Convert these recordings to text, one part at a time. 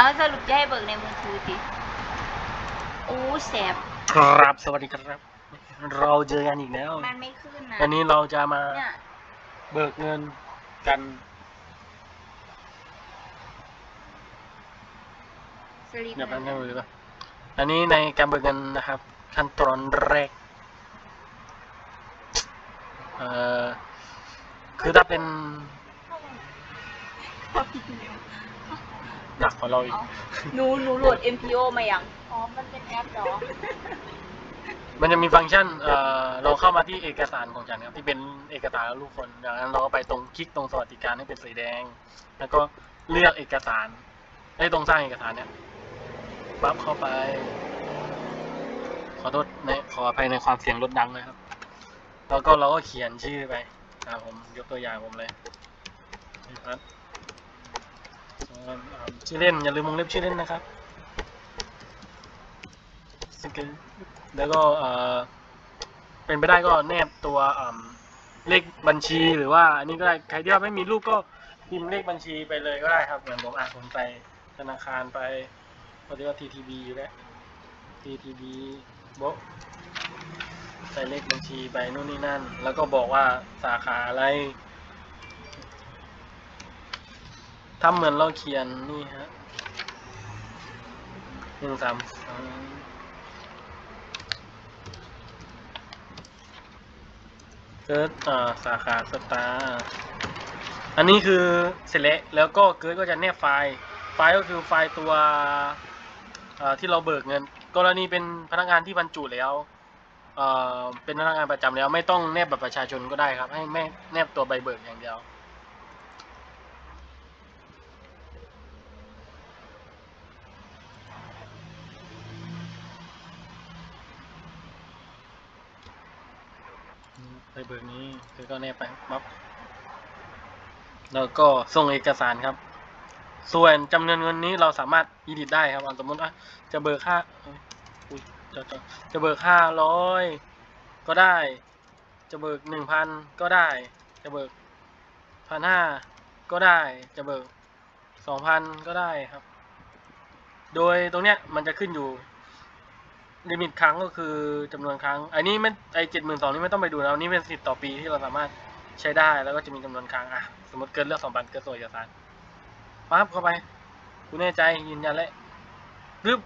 เอาสรุปจะให้เบิกในมือถือสิโอ้แสบ ครับสวัสดีครับ เราเจอกันอีกแล้ว มันไม่ขึ้นนะวันนี้เราจะมาเนี่ยเบิกเงินกัน สลิปเดี๋ยวแป๊บนึงดูก่อนอันนี้ในการเบิกเงินนะครับ ขั้นตอนแรก เอ่อ คือถ้าเป็น หนักกว่าเราอีก หนูหนูโหลด MPO มายัง อ๋อ มันเป็นแอปเหรอ มันจะมีฟังก์ชันเอ่อเราเข้ามาที่เอกสารของฉันครับที่เป็นเอกสารลูกคนดังนั้นเราก็ไปตรงคลิกตรงสวัสดิการให้เป็นสีแดง แล้วก็เลือกเอกสารไอ้ตรงสร้างเอกสารเนี่ยปั๊บเข้าไป ขอโทษในขออภัยในความเสียงรถดังนะครับ แล้วก็เราก็เขียนชื่อไปอ่าผมยกตัวอย่างผมเลยนี่ครับอ่า ชื่อเล่นอย่าลืมวงเล็บชื่อเล่นนะครับสกิลแล้วก็เป็นไปได้ก็แนบตัวเลขบัญชีหรือว่าอันนี้ก็ได้ใครที่ว่าไม่มีรูปก็พิมพ์เลขบัญชีไปเลยก็ได้ครับเหมือนผมอะผมไปธนาคารไปเขาเรีว่า TTB อยู่แล้ว TTB โบะใส่เลขบัญชีไปนู่นนี่นั่น แล้วก็บอกว่าสาขาอะไร ทำเหมือนเราเขียนนี่ฮะหนึ่งสามสองเกิดอ่าสาขาสตาร์อันนี้คือเสร็จแล้วแล้วก็เกิดก็จะแนบไฟล์ ไฟล์ก็คือไฟล์ตัวอ่อที่เราเบิกเงิน กรณีเป็นพนักงานที่บรรจุแล้วเอ่อเป็นพนักงานประจำแล้วไม่ต้องแนบบัตรประชาชนก็ได้ครับ ให้แม่แนบตัวใบเบิกอย่างเดียว ใบเบิกนี้คือก็แนบไปปั๊บแล้วก็ส่งเอกสารครับ ส่วนจำนวนเงินนี้เราสามารถอีดิทได้ครับสมมติว่าจะเบิกค่าจะจะจะเบิกห้าร้อยก็ได้ จะเบิกหนึ่งพันก็ได้ จะเบิกพันห้าก็ได้ จะเบิกสองพันก็ได้ครับ โดยตรงเนี้ยมันจะขึ้นอยู่ ลิมิตครั้งก็คือจำนวนครั้ง อันนี้ไม่ไอเจ็ดหมื่นสองนี่ไม่ต้องไปดูแล้วอันนี้เป็นสิทธิ์ต่อปีที่เราสามารถใช้ได้แล้วก็จะมีจำนวนครั้งอะสมมติเกินเลือกสองพันเกินส่วนเอกสารปั๊บเข้าไปคุณแน่ใจยืนยันแล้วรึบ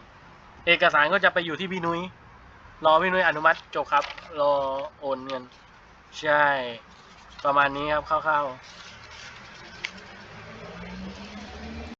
เอกสารก็จะไปอยู่ที่พี่นุ้ยรอพี่นุ้ยอนุมัติจบครับ รอโอนเงิน ใช่ ประมาณนี้ครับคร่าวๆ